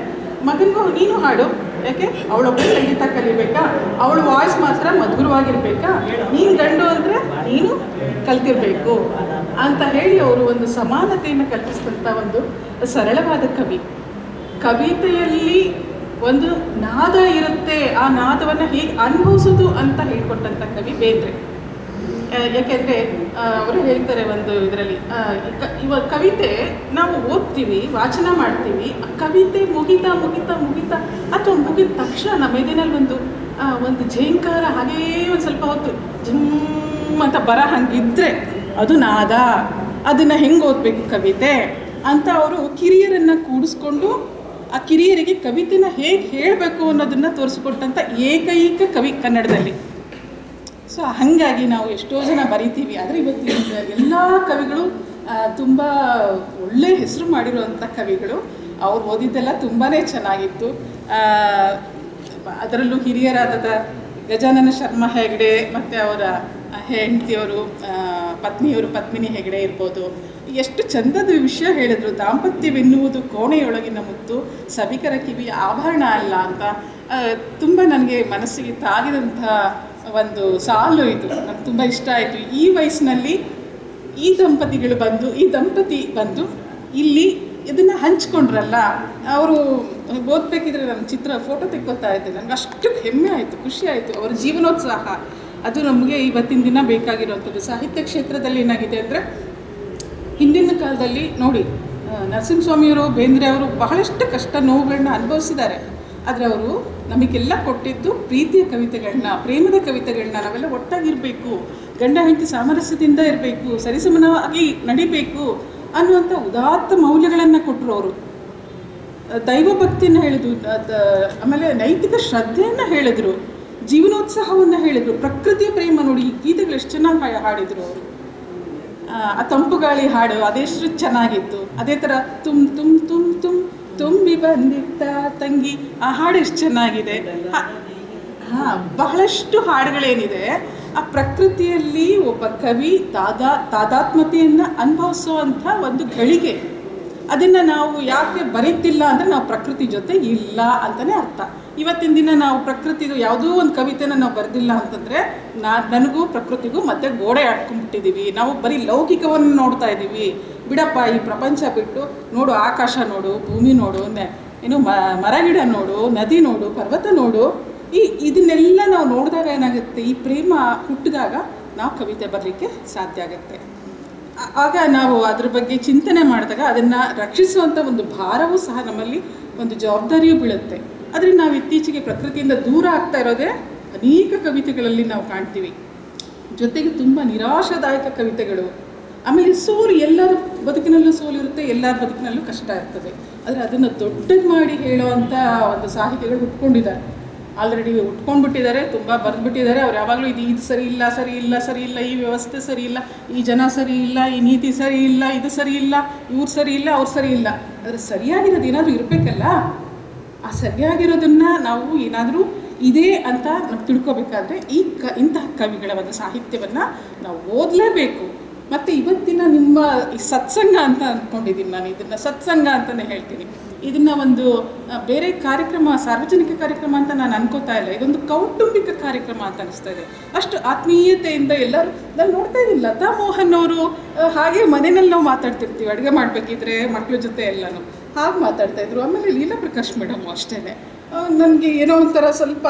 ಮಗನಿಗೂ, ನೀನು ಹಾಡು. ಯಾಕೆ? ಅವಳೊಬ್ಬಳೆ ಸಂಗೀತ ಕಲಿಬೇಕಾ? ಅವಳ ವಾಯ್ಸ್ ಮಾತ್ರ ಮಧುರವಾಗಿರ್ಬೇಕಾ? ನೀನು ಗಂಡು ಅಂದರೆ ನೀನು ಕಲ್ತಿರ್ಬೇಕು. ಅಂತ ಹೇಳಿ ಅವರು ಒಂದು ಸಮಾನತೆಯನ್ನು ಕಲ್ಪಿಸಿದಂಥ ಒಂದು ಸರಳವಾದ ಕವಿ. ಕವಿತೆಯಲ್ಲಿ ಒಂದು ನಾದ ಇರುತ್ತೆ. ಆ ನಾದವನ್ನು ಹೇಗೆ ಅನುಭವಿಸೋದು ಅಂತ ಹೇಳ್ಕೊಟ್ಟಂಥ ಕವಿ ಬೇಂದ್ರೆ. ಯಾಕೆಂದ್ರೆ ಅವರು ಹೇಳ್ತಾರೆ ಒಂದು ಇದರಲ್ಲಿ ಇವಾಗ ಕವಿತೆ ನಾವು ಓದ್ತೀವಿ, ವಾಚನ ಮಾಡ್ತೀವಿ ಕವಿತೆ ಮುಗಿತಾ ಮುಗಿತಾ ಮುಗಿತಾ, ಅಥವಾ ಮುಗಿದ ತಕ್ಷಣ ನಮ್ಮ ಎದೆನಲ್ಲಿ ಒಂದು ಒಂದು ಝೇಂಕಾರ ಹಾಗೇ ಒಂದು ಸ್ವಲ್ಪ ಹೊತ್ತು ಝುಮ್ ಅಂತ ಬರ ಹಂಗಿದ್ರೆ ಅದು ನಾದ, ಅದನ್ನು ಹೆಂಗೆ ಓದಬೇಕು ಕವಿತೆ ಅಂತ ಅವರು ಕಿರಿಯರನ್ನು ಕೂಡಿಸ್ಕೊಂಡು, ಆ ಕಿರಿಯರಿಗೆ ಕವಿತೆನ ಹೇಗೆ ಹೇಳಬೇಕು ಅನ್ನೋದನ್ನು ತೋರಿಸ್ಕೊಟ್ಟಂಥ ಏಕೈಕ ಕವಿ ಕನ್ನಡದಲ್ಲಿ. ಸೊ ಹಾಗಾಗಿ ನಾವು ಎಷ್ಟೋ ಜನ ಬರಿತೀವಿ. ಆದರೆ ಇವತ್ತು ಎಲ್ಲ ಕವಿಗಳು ತುಂಬ ಒಳ್ಳೆ ಹೆಸರು ಮಾಡಿರುವಂಥ ಕವಿಗಳು. ಅವ್ರು ಓದಿದ್ದೆಲ್ಲ ತುಂಬಾ ಚೆನ್ನಾಗಿತ್ತು. ಅದರಲ್ಲೂ ಹಿರಿಯರಾದ ಗಜಾನನ ಶರ್ಮಾ ಹೆಗಡೆ ಮತ್ತು ಅವರ ಹೆಂಡತಿಯವರು ಪತ್ನಿಯವರು, ಪತ್ಮಿನಿ ಹೆಗಡೆ ಇರ್ಬೋದು. ಎಷ್ಟು ಚಂದದ ವಿಷಯ ಹೇಳಿದ್ರು. ದಾಂಪತ್ಯವೆನ್ನುವುದು ಕೋಣೆಯೊಳಗಿನ ಮುತ್ತು. ಸಭಿಕರ ಕಿವಿ ಆಭರಣ ಅಲ್ಲ ಅಂತ. ತುಂಬ ನನಗೆ ಮನಸ್ಸಿಗೆ ತಾಗಿದಂಥ ಒಂದು ಸಾಲು ಇದು. ನನಗೆ ತುಂಬ ಇಷ್ಟ ಆಯಿತು. ಈ ವಯಸ್ಸಿನಲ್ಲಿ ಈ ದಂಪತಿಗಳು ಬಂದು, ಈ ದಂಪತಿ ಬಂದು ಇಲ್ಲಿ ಇದನ್ನು ಹಂಚ್ಕೊಂಡ್ರಲ್ಲ, ಅವರು ಓದಬೇಕಿದ್ರೆ ನನ್ನ ಚಿತ್ರ ಫೋಟೋ ತೆಕ್ಕೋತಾ ಇದ್ದೆ. ನನಗೆ ಅಷ್ಟು ಹೆಮ್ಮೆ ಆಯಿತು, ಖುಷಿ ಆಯಿತು. ಅವರ ಜೀವನೋತ್ಸಾಹ. ಅದು ನಮಗೆ ಇವತ್ತಿನ ದಿನ ಬೇಕಾಗಿರುವಂಥದ್ದು. ಸಾಹಿತ್ಯ ಕ್ಷೇತ್ರದಲ್ಲಿ ಏನಾಗಿದೆ ಅಂದರೆ, ಹಿಂದಿನ ಕಾಲದಲ್ಲಿ ನೋಡಿ ನರಸಿಂಹಸ್ವಾಮಿಯವರು, ಬೇಂದ್ರೆ ಅವರು ಬಹಳಷ್ಟು ಕಷ್ಟ ನೋವುಗಳನ್ನ ಅನುಭವಿಸಿದ್ದಾರೆ. ಆದರೆ ಅವರು ನಮಗೆಲ್ಲ ಕೊಟ್ಟಿದ್ದು ಪ್ರೀತಿಯ ಕವಿತೆಗಳನ್ನ, ಪ್ರೇಮದ ಕವಿತೆಗಳನ್ನ ನಾವೆಲ್ಲ ಒಟ್ಟಾಗಿರಬೇಕು, ಗಂಡ ಹೆಂಡತಿ ಸಾಮರಸ್ಯದಿಂದ ಇರಬೇಕು, ಸರಿಸಮನವಾಗಿ ನಡಿಬೇಕು ಅನ್ನುವಂಥ ಉದಾತ್ತ ಮೌಲ್ಯಗಳನ್ನು ಕೊಟ್ಟರು ಅವರು. ದೈವ ಭಕ್ತಿಯನ್ನ ಹೇಳಿದ್ರು ಆಮೇಲೆ ನೈತಿಕ ಶ್ರದ್ಧೆಯನ್ನು ಹೇಳಿದ್ರು, ಜೀವನೋತ್ಸಾಹವನ್ನು ಹೇಳಿದ್ರು, ಪ್ರಕೃತಿಯ ಪ್ರೇಮ ನೋಡಿ ಈ ಗೀತೆಗಳು ಎಷ್ಟು ಚೆನ್ನಾಗಿ ಹಾಡಿದ್ರು ಅವರು. ಆ ತಂಪು ಗಾಳಿ ಹಾಡು ಅದೆಷ್ಟು ಚೆನ್ನಾಗಿತ್ತು. ಅದೇ ಥರ ತುಮ್ ತುಮ್ ತುಮ್ ತುಮ್ ತುಂಬಿ ಬಂದಿತ್ತ ತಂಗಿ, ಆ ಹಾಡು ಎಷ್ಟು ಚೆನ್ನಾಗಿದೆ. ಹಾಂ ಬಹಳಷ್ಟು ಹಾಡುಗಳೇನಿದೆ. ಆ ಪ್ರಕೃತಿಯಲ್ಲಿ ಒಬ್ಬ ಕವಿ ತಾದಾ, ತಾದಾತ್ಮತೆಯನ್ನು ಅನುಭವಿಸುವಂಥ ಒಂದು ಗಳಿಗೆ ಅದನ್ನು ನಾವು ಯಾಕೆ ಬರೀತಿಲ್ಲ ಅಂದರೆ ನಾವು ಪ್ರಕೃತಿ ಜೊತೆ ಇಲ್ಲ ಅಂತಲೇ ಅರ್ಥ. ಇವತ್ತಿನ ದಿನ ನಾವು ಪ್ರಕೃತಿದು ಯಾವುದೋ ಒಂದು ಕವಿತೆನ ನಾವು ಬರೆದಿಲ್ಲ ಅಂತಂದರೆ ನಾ, ನನಗೂ ಪ್ರಕೃತಿಗೂ ಮತ್ತೆ ಗೋಡೆ ಆಡ್ಕೊಂಡ್ಬಿಟ್ಟಿದ್ದೀವಿ ನಾವು ಬರೀ ಲೌಕಿಕವನ್ನು ನೋಡ್ತಾ ಇದ್ದೀವಿ ಬಿಡಪ್ಪ, ಈ ಪ್ರಪಂಚ ಬಿಟ್ಟು ನೋಡು, ಆಕಾಶ ನೋಡು, ಭೂಮಿ ನೋಡು ಏನು ಮರಗಿಡ ನೋಡು, ನದಿ ನೋಡು, ಪರ್ವತ ನೋಡು, ಈ ಇದನ್ನೆಲ್ಲ ನಾವು ನೋಡಿದಾಗ ಏನಾಗುತ್ತೆ, ಈ ಪ್ರೇಮ ಹುಟ್ಟಿದಾಗ ನಾವು ಕವಿತೆ ಬರಲಿಕ್ಕೆ ಸಾಧ್ಯ ಆಗುತ್ತೆ. ಆಗ ನಾವು ಅದ್ರ ಬಗ್ಗೆ ಚಿಂತನೆ ಮಾಡಿದಾಗ ಅದನ್ನು ರಕ್ಷಿಸುವಂಥ ಒಂದು ಭಾರವೂ ಸಹ ನಮ್ಮಲ್ಲಿ ಒಂದು ಜವಾಬ್ದಾರಿಯೂ ಬೀಳುತ್ತೆ. ಆದರೆ ನಾವು ಇತ್ತೀಚೆಗೆ ಪ್ರಕೃತಿಯಿಂದ ದೂರ ಆಗ್ತಾ ಇರೋದೇ ಅನೇಕ ಕವಿತೆಗಳಲ್ಲಿ ನಾವು ಕಾಣ್ತೀವಿ. ಜೊತೆಗೆ ತುಂಬ ನಿರಾಶಾದಾಯಕ ಕವಿತೆಗಳು. ಆಮೇಲೆ ಸೋಲು, ಎಲ್ಲರ ಬದುಕಿನಲ್ಲೂ ಸೋಲಿರುತ್ತೆ ಎಲ್ಲರ ಬದುಕಿನಲ್ಲೂ ಕಷ್ಟ ಇರ್ತದೆ. ಆದರೆ ಅದನ್ನು ದೊಡ್ಡದು ಮಾಡಿ ಹೇಳುವಂಥ ಒಂದು ಸಾಹಿತಿಗಳು ಹುಟ್ಕೊಂಡಿದ್ದಾರೆ ಆಲ್ರೆಡಿ ಉಟ್ಕೊಂಡ್ಬಿಟ್ಟಿದ್ದಾರೆ, ತುಂಬ ಬರೆದ್ಬಿಟ್ಟಿದ್ದಾರೆ. ಅವ್ರು ಯಾವಾಗಲೂ ಇದು ಇದು ಸರಿ ಇಲ್ಲ ಸರಿ ಇಲ್ಲ ಸರಿ ಇಲ್ಲ, ಈ ವ್ಯವಸ್ಥೆ ಸರಿ ಇಲ್ಲ, ಈ ಜನ ಸರಿ ಇಲ್ಲ, ಈ ನೀತಿ ಸರಿ ಇಲ್ಲ, ಇದು ಸರಿ ಇಲ್ಲ, ಇವ್ರು ಸರಿ ಇಲ್ಲ, ಅವ್ರು ಸರಿ ಇಲ್ಲ. ಆದರೆ ಸರಿಯಾಗಿರೋದು ಏನಾದರೂ ಇರಬೇಕಲ್ಲ? ಆ ಸರಿಯಾಗಿರೋದನ್ನು ನಾವು ಏನಾದರೂ ಇದೆ ಅಂತ ನಾವು ತಿಳ್ಕೊಬೇಕಾದ್ರೆ ಈ ಕ, ಇಂತಹ ಕವಿಗಳ ಒಂದು ಸಾಹಿತ್ಯವನ್ನು ನಾವು ಓದಲೇಬೇಕು. ಮತ್ತು ಇವತ್ತಿನ ನಿಮ್ಮ ಸತ್ಸಂಗ ಅಂತ ಅಂದ್ಕೊಂಡಿದ್ದೀನಿ ನಾನು ಇದನ್ನು, ಸತ್ಸಂಗ ಅಂತಲೇ ಹೇಳ್ತೀನಿ. ಇದನ್ನು ಒಂದು ಬೇರೆ ಕಾರ್ಯಕ್ರಮ, ಸಾರ್ವಜನಿಕ ಕಾರ್ಯಕ್ರಮ ಅಂತ ನಾನು ಅನ್ಕೋತಾ ಇಲ್ಲ. ಇದೊಂದು ಕೌಟುಂಬಿಕ ಕಾರ್ಯಕ್ರಮ ಅಂತ ಅನಿಸ್ತಾ ಇದೆ. ಅಷ್ಟು ಆತ್ಮೀಯತೆಯಿಂದ ಎಲ್ಲರೂ, ನಾನು ನೋಡ್ತಾ ಇದ್ದೀನಿ ಲತಾ ಮೋಹನ್ ಅವರು ಹಾಗೆ ಮನೆಯಲ್ಲಿ ನಾವು ಮಾತಾಡ್ತಿರ್ತೀವಿ, ಅಡುಗೆ ಮಾಡಬೇಕಿದ್ರೆ ಮಕ್ಕಳ ಜೊತೆ ಎಲ್ಲನೂ. ಹಾಗೆ ಮಾತಾಡ್ತಾ ಇದ್ರು. ಆಮೇಲೆ ಲೀಲಾ ಪ್ರಕಾಶ್ ಮೇಡಮ್ ಅಷ್ಟೇ ನನಗೆ ಏನೋ ಒಂಥರ ಸ್ವಲ್ಪ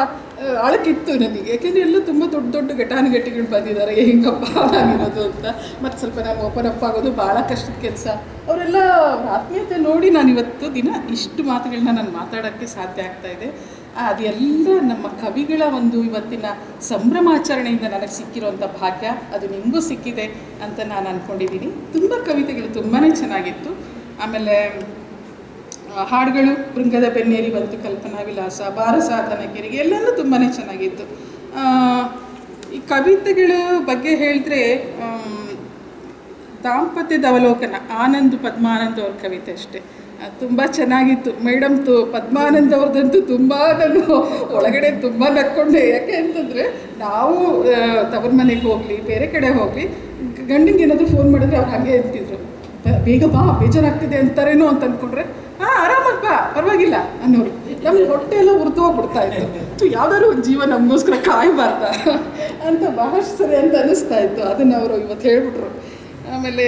ಅಳಕಿತ್ತು ನನಗೆ. ಯಾಕೆಂದರೆ ಎಲ್ಲ ತುಂಬ ದೊಡ್ಡ ದೊಡ್ಡ ಘಟಾನುಘಟಿಗಳು ಬಂದಿದ್ದಾರೆ. ಹೆಂಗಪ್ಪ ನಾನಿರೋದು ಅಂತ. ಮತ್ತು ಸ್ವಲ್ಪ ನಾನು ಓಪನ್ ಅಪ್ ಆಗೋದು ಭಾಳ ಕಷ್ಟದ ಕೆಲಸ. ಅವರೆಲ್ಲ ಆತ್ಮೀಯತೆ ನೋಡಿ ನಾನು ಇವತ್ತು ದಿನ ಇಷ್ಟು ಮಾತುಗಳನ್ನ ನಾನು ಮಾತಾಡೋಕ್ಕೆ ಸಾಧ್ಯ ಆಗ್ತಾ ಇದೆ. ಅದೆಲ್ಲ ನಮ್ಮ ಕವಿಗಳ ಒಂದು ಇವತ್ತಿನ ಸಂಭ್ರಮಾಚರಣೆಯಿಂದ ನನಗೆ ಸಿಕ್ಕಿರುವಂಥ ಭಾಗ್ಯ. ಅದು ನಿಮಗೂ ಸಿಕ್ಕಿದೆ ಅಂತ ನಾನು ಅಂದ್ಕೊಂಡಿದ್ದೀನಿ ತುಂಬ ಕವಿತೆಗಳು ತುಂಬಾ ಚೆನ್ನಾಗಿತ್ತು. ಆಮೇಲೆ ಹಾಡುಗಳು ಬೃಂಗದ ಬೆನ್ನೇರಿ ಬಂತು, ಕಲ್ಪನಾ ವಿಲಾಸ ಬಾರಸಾಧನ ಕೆರೆಗೆ ಎಲ್ಲನೂ ತುಂಬಾ ಚೆನ್ನಾಗಿತ್ತು. ಈ ಕವಿತೆಗಳ ಬಗ್ಗೆ ಹೇಳಿದ್ರೆ ದಾಂಪತ್ಯದ ಅವಲೋಕನ ಆನಂದ್ ಪದ್ಮಾನಂದ್ ಅವ್ರ ಕವಿತೆ ಅಷ್ಟೇ. ತುಂಬ ಚೆನ್ನಾಗಿತ್ತು. ಮೇಡಮ್ ತು, ಪದ್ಮಾನಂದ್ ಅವ್ರದ್ದಂತೂ ತುಂಬ ನಾನು ಒಳಗಡೆ ತುಂಬ ನಕ್ಕೊಂಡೆ ಯಾಕೆ ಅಂತಂದರೆ, ನಾವು ತವ್ರ ಮನೆಗೆ ಹೋಗಲಿ, ಬೇರೆ ಕಡೆ ಹೋಗಲಿ ಗಂಡಿಗೆ ಏನಾದರೂ ಫೋನ್ ಮಾಡಿದ್ರೆ ಅವ್ರು ಹಾಗೆ ಅಂತಿದ್ರು. ಬೇಗ ಬಾ, ಬೇಜಾರಾಗ್ತಿದೆ ಅಂತಾರೇನೋ ಅಂತ ಅಂದ್ಕೊಂಡ್ರೆ ಹಾಂ, ಆರಾಮಾಗಿ ಬಾ, ಪರವಾಗಿಲ್ಲ. ಅನ್ನೋರು ನಮ್ಗೆ ಹೊಟ್ಟೆ ಎಲ್ಲ ಉರ್ತು ಹೋಗ್ಬಿಡ್ತಾ ಇತ್ತು ಯಾವ್ದಾದ್ರು ಒಂದು ಜೀವ ನಮಗೋಸ್ಕರ ಕಾಯಬಾರ್ದ ಅಂತ ಬಹಳಷ್ಟು ಸರಿ ಅಂತ ಅನ್ನಿಸ್ತಾ ಇತ್ತು. ಅದನ್ನು ಅವರು ಇವತ್ತು ಹೇಳ್ಬಿಟ್ರು. ಆಮೇಲೆ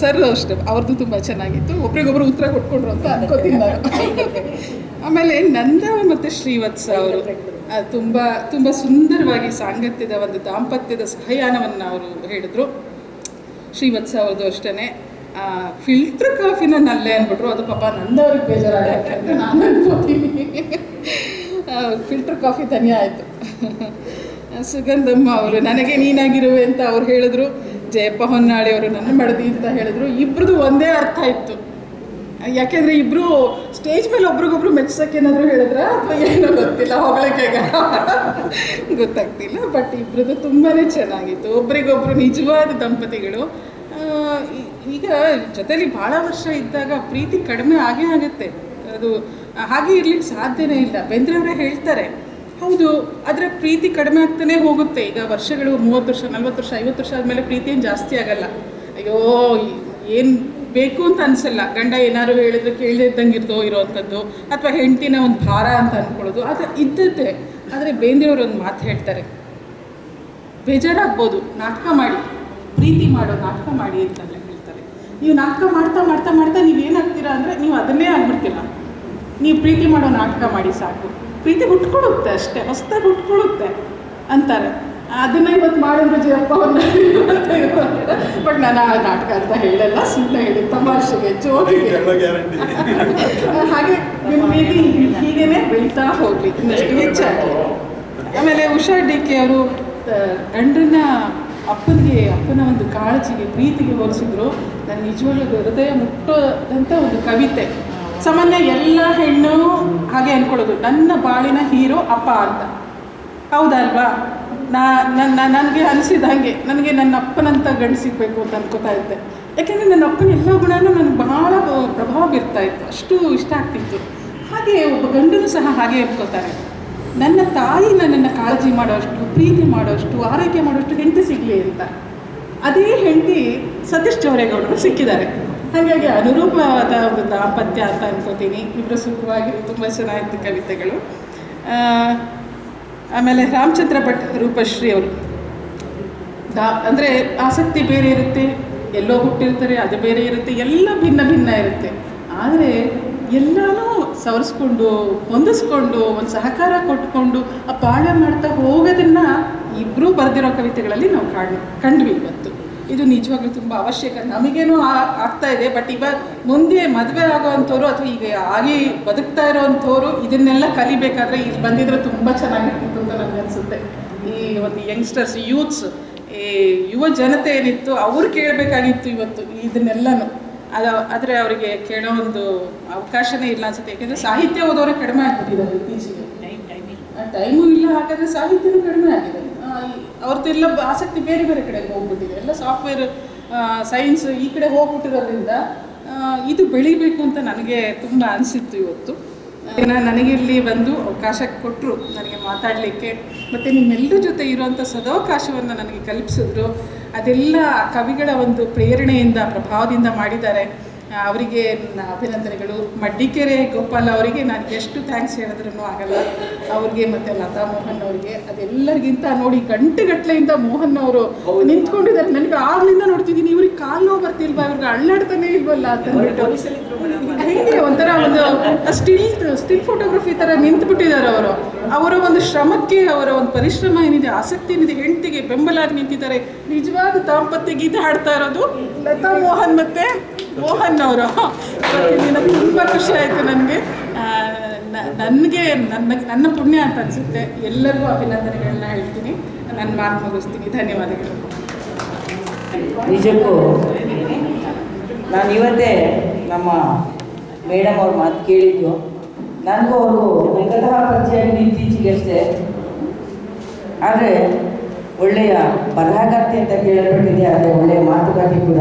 ಸರ್ ಅಷ್ಟೇ ಅವ್ರದ್ದು ತುಂಬ ಚೆನ್ನಾಗಿತ್ತು. ಒಬ್ರಿಗೊಬ್ರು ಉತ್ತರ ಕೊಟ್ಕೊಂಡ್ರು ಅಂತ ಅನ್ಕೋತೀನಿ ನಾನು. ಆಮೇಲೆ ನಂದ ಮತ್ತು ಶ್ರೀವತ್ಸ ಅವರು ತುಂಬ ತುಂಬ ಸುಂದರವಾಗಿ ಸಾಂಗತ್ಯದ ಒಂದು ದಾಂಪತ್ಯದ ಸಹಯಾನವನ್ನು ಅವರು ಹೇಳಿದ್ರು. ಶ್ರೀವತ್ಸ ಅವ್ರದ್ದು ಅಷ್ಟೇ ಫಿಲ್ಟರ್ ಕಾಫಿನ ನಲ್ಲೆ ಅಂದ್ಬಿಟ್ರು ಅದು ಪಾಪ ನಂದವ್ರಿಗೆ ಬೇಜಾರಾಗ ನಾನು ಅನ್ಕೋತೀನಿ. ಫಿಲ್ಟರ್ ಕಾಫಿ ತನಿಯ ಆಯಿತು. ಸುಗಂಧಮ್ಮ ಅವರು, ನನಗೆ ನೀನಾಗಿರುವೆ ಅಂತ ಅವ್ರು ಹೇಳಿದ್ರು. ಜಯಪ್ಪ ಹೊನ್ನಾಳಿ ಅವರು, ನನ್ನ ಮಡದಿ ಅಂತ ಹೇಳಿದ್ರು. ಇಬ್ರದ್ದು ಒಂದೇ ಅರ್ಥ ಇತ್ತು. ಯಾಕೆಂದರೆ ಇಬ್ಬರು ಸ್ಟೇಜ್ ಮೇಲೆ ಒಬ್ರಿಗೊಬ್ರು ಏನಾದರೂ ಹೇಳಿದ್ರ ಅಥವಾ ಏನೋ ಗೊತ್ತಿಲ್ಲ ಹೊಗಳಕ್ಕೆ ಗೊತ್ತಾಗ್ತಿಲ್ಲ ಬಟ್ ಇಬ್ರದ್ದು ತುಂಬಾ ಚೆನ್ನಾಗಿತ್ತು. ಒಬ್ರಿಗೊಬ್ರು ನಿಜವಾದ ದಂಪತಿಗಳು. ಈಗ ಜೊತೆಲಿ ಭಾಳ ವರ್ಷ ಇದ್ದಾಗ ಪ್ರೀತಿ ಕಡಿಮೆ ಆಗೇ ಆಗುತ್ತೆ. ಅದು ಹಾಗೆ ಇರ್ಲಿಕ್ಕೆ ಸಾಧ್ಯನೇ ಇಲ್ಲ. ಬೇಂದ್ರೆಯವರೇ ಹೇಳ್ತಾರೆ, ಹೌದು, ಆದರೆ ಪ್ರೀತಿ ಕಡಿಮೆ ಆಗ್ತಾನೆ ಹೋಗುತ್ತೆ. ಈಗ ವರ್ಷಗಳು ಮೂವತ್ತು ವರ್ಷ, ನಲ್ವತ್ತು ವರ್ಷ, ಐವತ್ತು ವರ್ಷ ಆದಮೇಲೆ ಪ್ರೀತಿ ಏನು ಜಾಸ್ತಿ ಆಗಲ್ಲ. ಅಯ್ಯೋ ಏನು ಬೇಕು ಅಂತ ಅನ್ಸಲ್ಲ. ಗಂಡ ಏನಾದ್ರು ಹೇಳಿದ್ರೆ ಕೇಳದೇ ಇದ್ದಂಗೆ ಇರ್ತೋ ಇರೋವಂಥದ್ದು ಅಥವಾ ಹೆಂಡತಿನ ಒಂದು ಭಾರ ಅಂತ ಅಂದ್ಕೊಳ್ಳೋದು ಅದು ಇದ್ದದ್ದೇ. ಆದರೆ ಬೇಂದ್ರೆಯವರು ಒಂದು ಮಾತು ಹೇಳ್ತಾರೆ, ಬೇಜಾರಾಗ್ಬೋದು. ನಾಟಕ ಮಾಡಿ, ಪ್ರೀತಿ ಮಾಡೋ ನಾಟಕ ಮಾಡಿ ಅಂತೆಲ್ಲ ನೀವು ನಾಟಕ ಮಾಡ್ತಾ ಮಾಡ್ತಾ ಮಾಡ್ತಾ ನೀವೇನಾಗ್ತೀರಾ ಅಂದರೆ ನೀವು ಅದನ್ನೇ ಆಗ್ಬಿಡ್ತೀರ. ನೀವು ಪ್ರೀತಿ ಮಾಡೋ ನಾಟಕ ಮಾಡಿ ಸಾಕು. ಪ್ರೀತಿ ಹುಟ್ಕೊಳುತ್ತೆ ಅಷ್ಟೇ ಹೊಸ್ದಾಗಿ ಹುಟ್ಕೊಳುತ್ತೆ ಅಂತಾರೆ. ಅದನ್ನ ಇವತ್ತು ಮಾಡಿದ್ರು ಜಯಪ್ಪ ಬಟ್ ನಾನು ಆ ನಾಟಕ ಅಂತ ಹೇಳಲ್ಲ ಸುಮ್ಮನೆ ಹೇಳಿ ತಮಾಷೆಗೆ ಜೋಕಿಗೆ ಹಾಗೆ ನಿಮ್ಮ ಪ್ರೀತಿ ಹೀಗೇನೆ ಬೆಳೀತಾ ಹೋಗ್ಲಿ ಇನ್ನಷ್ಟು ಹೆಚ್ಚಾಗಿ. ಆಮೇಲೆ ಉಷಾ ಡಿ ಕೆ ಅವರು ಗಂಡನ ಅಪ್ಪನಿಗೆ, ಅಪ್ಪನ ಒಂದು ಕಾಳಜಿಗೆ, ಪ್ರೀತಿಗೆ ಹೋಲಿಸಿದ್ರು ನನ್ನ ನಿಜವಾಗ್ಲೂ ಹೃದಯ ಮುಟ್ಟೋದಂಥ ಒಂದು ಕವಿತೆ. ಸಾಮಾನ್ಯ ಎಲ್ಲ ಹೆಣ್ಣು ಹಾಗೆ ಅಂದ್ಕೊಳ್ಳೋದು ನನ್ನ ಬಾಳಿನ ಹೀರೋ ಅಪ್ಪ ಅಂತ. ಹೌದಲ್ವಾ? ನಾ ನನ್ನ ನನಗೆ ಅನಿಸಿದ ಹಾಗೆ, ನನಗೆ ನನ್ನ ಅಪ್ಪನಂತ ಗಂಡು ಸಿಗಬೇಕು ಅಂತ ಅನ್ಕೋತಾ ಇದ್ದೆ. ಯಾಕೆಂದರೆ ನನ್ನ ಅಪ್ಪನ ಎಲ್ಲ ಗುಣನೂ ನನಗೆ ಬಹಳ ಪ್ರಭಾವ ಬೀರ್ತಾ ಇತ್ತು. ಅಷ್ಟು ಇಷ್ಟ ಆಗ್ತಿತ್ತು. ಹಾಗೆ ಒಬ್ಬ ಗಂಡನು ಸಹ ಹಾಗೆ ಅನ್ಕೋತಾರೆ. ನನ್ನ ತಾಯಿ ನನ್ನನ್ನು ಕಾಳಜಿ ಮಾಡೋಷ್ಟು, ಪ್ರೀತಿ ಮಾಡೋಷ್ಟು, ಆರೈಕೆ ಮಾಡೋಷ್ಟು ಹೆಂಡತಿ ಸಿಗಲಿ ಅಂತ. ಅದೇ ಹೆಂಡತಿ ಸತೀಶ್ ಜವರೇಗೌಡರು ಸಿಕ್ಕಿದ್ದಾರೆ. ಹಾಗಾಗಿ ಅನುರೂಪವಾದ ಒಂದು ದಾಂಪತ್ಯ ಅಂತ ಅನ್ಕೋತೀನಿ. ಇಬ್ಬರು ಸುಖವಾಗಿ ತುಂಬ ಚೆನ್ನಾಗಿತ್ತು ಕವಿತೆಗಳು. ಆಮೇಲೆ ರಾಮಚಂದ್ರ ಭಟ್ ರೂಪಶ್ರೀ ಅವರು. ದಾ, ಅಂದರೆ ಆಸಕ್ತಿ ಬೇರೆ ಇರುತ್ತೆ, ಎಲ್ಲೋ ಹುಟ್ಟಿರ್ತಾರೆ, ಅದು ಬೇರೆ ಇರುತ್ತೆ, ಎಲ್ಲ ಭಿನ್ನ ಭಿನ್ನ ಇರುತ್ತೆ. ಆದರೆ ಎಲ್ಲನೂ ಸವರಿಸ್ಕೊಂಡು, ಹೊಂದಿಸ್ಕೊಂಡು, ಒಂದು ಸಹಕಾರ ಕೊಟ್ಕೊಂಡು ಆ ಪಾಳ್ಯ ಮಾಡ್ತಾ ಹೋಗೋದನ್ನು ಇಬ್ಬರೂ ಬರೆದಿರೋ ಕವಿತೆಗಳಲ್ಲಿ ನಾವು ಕಾಣ್, ಕಂಡ್ವಿ ಇವತ್ತು. ಇದು ನಿಜವಾಗ್ಲೂ ತುಂಬ ಅವಶ್ಯಕ. ನಮಗೇನೋ ಆಗ್ತಾ ಇದೆ, ಬಟ್ ಇವಾಗ ಮುಂದೆ ಮದುವೆ ಆಗೋವಂಥವ್ರು ಅಥವಾ ಈಗ ಆಗಿ ಬದುಕ್ತಾ ಇರೋವಂಥವ್ರು ಇದನ್ನೆಲ್ಲ ಕಲಿಬೇಕಾದ್ರೆ ಇಲ್ಲಿ ಬಂದಿದ್ರೆ ತುಂಬ ಚೆನ್ನಾಗಿರ್ತಿತ್ತು ಅಂತ ನನಗೆ ಅನಿಸುತ್ತೆ. ಈ ಒಂದು ಯಂಗ್ಸ್ಟರ್ಸ್ ಯೂತ್ಸ್ ಈ ಯುವ ಜನತೆ ಏನಿತ್ತು, ಅವ್ರು ಕೇಳಬೇಕಾಗಿತ್ತು ಇವತ್ತು ಇದನ್ನೆಲ್ಲನೂ. ಅದು ಆದರೆ ಅವರಿಗೆ ಕೇಳೋ ಒಂದು ಅವಕಾಶನೇ ಇಲ್ಲ ಅನ್ಸುತ್ತೆ. ಯಾಕೆಂದರೆ ಸಾಹಿತ್ಯ ಓದೋರೆ ಕಡಿಮೆ ಆಗ್ಬಿಟ್ಟಿದ್ದಾರೆ ಇತ್ತೀಚೆಗೆ. ಟೈಮು ಇಲ್ಲ. ಹಾಗಾದರೆ ಸಾಹಿತ್ಯನೂ ಕಡಿಮೆ ಆಗಿದೆ. ಅವ್ರದ್ದು ಎಲ್ಲ ಅವ್ರದ್ದೆಲ್ಲ ಆಸಕ್ತಿ ಬೇರೆ ಬೇರೆ ಕಡೆಗೆ ಹೋಗ್ಬಿಟ್ಟಿದೆ. ಎಲ್ಲ ಸಾಫ್ಟ್ವೇರ್ ಸೈನ್ಸ್ ಈ ಕಡೆ ಹೋಗ್ಬಿಟ್ಟಿರೋದ್ರಿಂದ ಇದು ಬೆಳಿಬೇಕು ಅಂತ ನನಗೆ ತುಂಬ ಅನಿಸಿತ್ತು ಇವತ್ತು. ನನಗೆ ಇಲ್ಲಿ ಬಂದು ಅವಕಾಶ ಕೊಟ್ಟರು ನನಗೆ ಮಾತಾಡಲಿಕ್ಕೆ. ಮತ್ತು ನಿಮ್ಮೆಲ್ಲರ ಜೊತೆ ಇರುವಂಥ ಸದಾವಕಾಶವನ್ನು ನನಗೆ ಕಲ್ಪಿಸಿದ್ರು. ಅದೆಲ್ಲ ಕವಿಗಳ ಒಂದು ಪ್ರೇರಣೆಯಿಂದ, ಪ್ರಭಾವದಿಂದ ಮಾಡಿದ್ದಾರೆ. ಅವರಿಗೆ ನನ್ನ ಅಭಿನಂದನೆಗಳು. ಮಡ್ಡಿಕೆರೆ ಗೋಪಾಲ ಅವರಿಗೆ ನಾನು ಎಷ್ಟು ಥ್ಯಾಂಕ್ಸ್ ಹೇಳಿದ್ರೂ ಆಗಲ್ಲ. ಅವ್ರಿಗೆ ಮತ್ತೆ ಲತಾ ಮೋಹನ್ ಅವರಿಗೆ ಅದೆಲ್ಲರಿಗಿಂತ ನೋಡಿ ಗಂಟೆಗಟ್ಟಲೆಯಿಂದ ಮೋಹನ್ ಅವರು ನಿಂತ್ಕೊಂಡಿದ್ದಾರೆ. ನನಗೆ ಆಗ್ಲಿಂದ ನೋಡ್ತಿದ್ದೀನಿ ಇವ್ರಿಗೆ ಕಾಲು ನೋವು ಬರ್ತಿಲ್ವಾ? ಇವ್ರಿಗೆ ಅಳ್ಳಾಡ್ತಾನೆ ಇಲ್ವಲ್ಲ ಅಂತ ಹೆಂಗೆ ಒಂಥರ ಒಂದು ಸ್ಟಿಲ್ ಸ್ಟಿಲ್ ಫೋಟೋಗ್ರಫಿ ಥರ ನಿಂತ್ಬಿಟ್ಟಿದ್ದಾರೆ ಅವರು. ಅವರ ಒಂದು ಶ್ರಮಕ್ಕೆ ಅವರ ಒಂದು ಪರಿಶ್ರಮ ಏನಿದೆ ಆಸಕ್ತಿ ಏನಿದೆ ಹೆಂಡತಿಗೆ ಬೆಂಬಲಾಗಿ ನಿಂತಿದ್ದಾರೆ. ನಿಜವಾದ ದಾಂಪತ್ಯ ಗೀತೆ ಹಾಡ್ತಾ ಇರೋದು ಲತಾ ಮೋಹನ್ ಮತ್ತೆ ಮೋಹನ್ ಅವರು. ಇವತ್ತಿನ ತುಂಬ ಖುಷಿ ಆಯಿತು ನನಗೆ. ನನಗೆ, ನನ್ನ ನನ್ನ ಪುಣ್ಯ ಅಂತ ಅನಿಸುತ್ತೆ. ಎಲ್ಲರಿಗೂ ಅಭಿನಂದನೆಗಳನ್ನ ಹೇಳ್ತೀನಿ. ನನ್ನ ಮಾತು ಮುಗಿಸ್ತೀನಿ. ಧನ್ಯವಾದಗಳು. ನಿಜಕ್ಕೂ ನಾನು ಇವತ್ತೇ ನಮ್ಮ ಮೇಡಮ್ ಅವ್ರ ಮಾತು ಕೇಳಿದ್ದು. ನನಗೂ ಅವರು ಅಂಗತಃ ಪರಿಚಯ ಆಗಿದೆ ಇತ್ತೀಚೆಗೆ ಅಷ್ಟೇ ಆದರೆ ಒಳ್ಳೆಯ ಬರಹಗಾರ್ತಿ ಅಂತ ಕೇಳಲ್ಪಟ್ಟಿದೆ ಆದರೆ ಒಳ್ಳೆಯ ಮಾತುಕತೆ ಕೂಡ.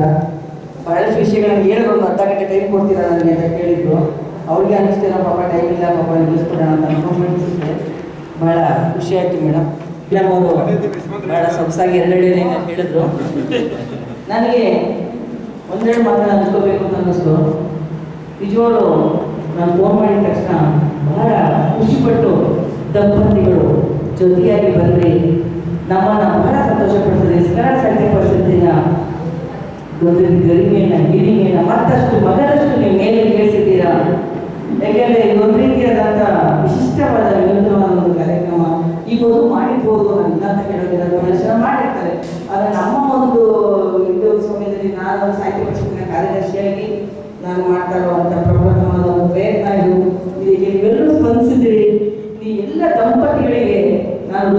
ಬಹಳಷ್ಟು ವಿಷಯಗಳನ್ನು ಒಂದು ಅರ್ಧ ಗಂಟೆ ಟೈಮ್ ಕೊಡ್ತೀರಾ ನನಗೆ ಅಂತ ಕೇಳಿದ್ರು. ಅವ್ರಿಗೆ ಅನ್ನಿಸ್ತಿಲ್ಲ ಪಾಪ ಟೈಮ್ ಇಲ್ಲ, ಪಾಪ ನಿಲ್ಲಿಸ್ಬಿಡೋಣ ಅಂತ ಅನ್ಕೊಂಡ್ಬಿಟ್ಟಿದ್ದೆ ಭಾಳ ಖುಷಿ ಆಯಿತು ಮೇಡಮ್. ಮೇಡಮ್ ಅವರು ಭಾಳ ಸೊಗಸಾಗಿ ಎರಡೆರಡು ಹೇಳಿದ್ರು. ನನಗೆ ಒಂದೆರಡು ಮಾತನ್ನ ಅನ್ಕೋಬೇಕು ಅಂತ ಅನ್ನಿಸ್ತು. ನಿಜವಾಗ್ಲು ನಾನು ಫೋನ್ ಮಾಡಿದ ತಕ್ಷಣ ಬಹಳ ಖುಷಿಪಟ್ಟು ದಂಪತಿಗಳು ಜೊತೆಯಾಗಿ ಬಂದ್ರಿ. ನಮ್ಮನ್ನು ಬಹಳ ಸಂತೋಷಪಡಿಸಿದ್ರಿ. ಕನ್ನಡ ಸಾಹಿತ್ಯ ಪರಿಷತ್ತಿನ ಒಂದು ಗರಿಮೆಯನ್ನು ಹಿರಿಮೆಯನ್ನು ಮತ್ತಷ್ಟು ಮಗದಷ್ಟು ನೀವು ಮೇಲೆ ಕೇಳಿಸಿದ್ದೀರಾ? ಯಾಕೆಂದರೆ ಇದೊಂದು ರೀತಿಯಾದಂಥ ವಿಶಿಷ್ಟವಾದ ವಿರುದ್ಧವಾದ ಒಂದು ಕಾರ್ಯಕ್ರಮ ಈಗ ಒಂದು ಮಾಡಿರ್ಬೋದು ಅಂತ ಬಹಳಷ್ಟು ಜನ ಮಾಡಿರ್ತಾರೆ. ಆದರೆ ನಮ್ಮ ಒಂದು ಇದು ಸಮಯದಲ್ಲಿ ನಾನು ಸಾಹಿತ್ಯ ಪರಿಷತ್ತಿನ ಕಾರ್ಯದರ್ಶಿಯಾಗಿ ನಾನು ಮಾಡ್ತಾ ಇರುವಂಥ ಪ್ರಬಲವಾದ ಒಂದು ಪ್ರಯತ್ನ ಇದು. ಇದಕ್ಕೆ ನೀವೆಲ್ಲರೂ ಸ್ಪಂದಿಸಿದ್ದೀರಿ. ಈ ಎಲ್ಲ ದಂಪತಿಗಳಿಗೆ ನಾನು